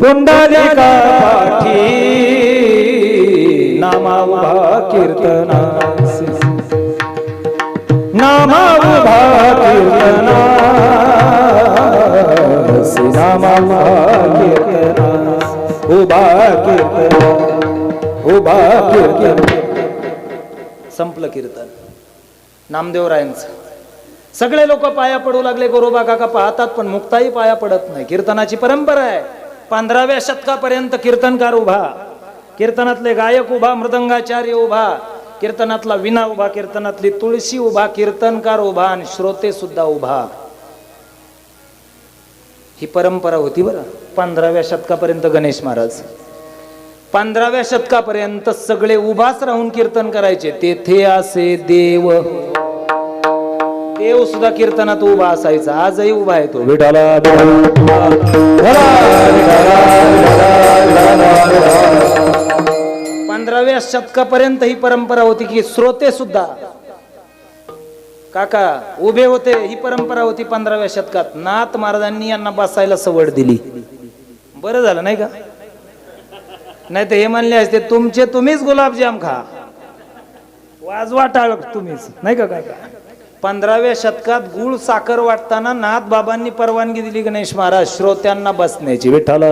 पुंडलिका पाठी नामा उभा कीर्तनासी नामा उभा कीर्तनासी नामा उभा कीर्तनासी उभा कीर्तन उभा कीर्तन. संपलं कीर्तन. नामदेवरायांचं. सगळे लोक पाया पडू लागले गोरोबा काका पाहतात पण मुक्ताही पाया पडत नाही. कीर्तनाची परंपरा आहे. पंधराव्या शतकापर्यंत कीर्तनकार उभा. कीर्तनातले गायक उभा मृदंगाचार्य उभा. कीर्तनातला विना उभा कीर्तनातली तुळशी उभा कीर्तनकार उभा आणि श्रोते सुद्धा उभा. ही परंपरा होती बरं. पंधराव्या शतकापर्यंत गणेश महाराज. पंधराव्या शतकापर्यंत सगळे उभाच राहून कीर्तन करायचे. तेथे असे देव देव सुद्धा कीर्तनात उभा असायचा. आजही उभा आहे तो. विठाला पंधराव्या शतकापर्यंत ही परंपरा होती की श्रोते सुद्धा काका उभे होते ही परंपरा होती पंधराव्या शतकात. नाथ महाराजांनी यांना बसायला सवड दिली. बरं झालं नाही का? नाही तर हे म्हणले असते तुमचे तुम्हीच गुलाबजाम खा. वाजवा टाळ तुम्हीच. नाही का काका? पंधराव्या शतकात गुळ साखर वाटताना नाथ बाबांनी परवानगी दिली गणेश महाराज श्रोत्यांना बसण्याची. विठ्ठल.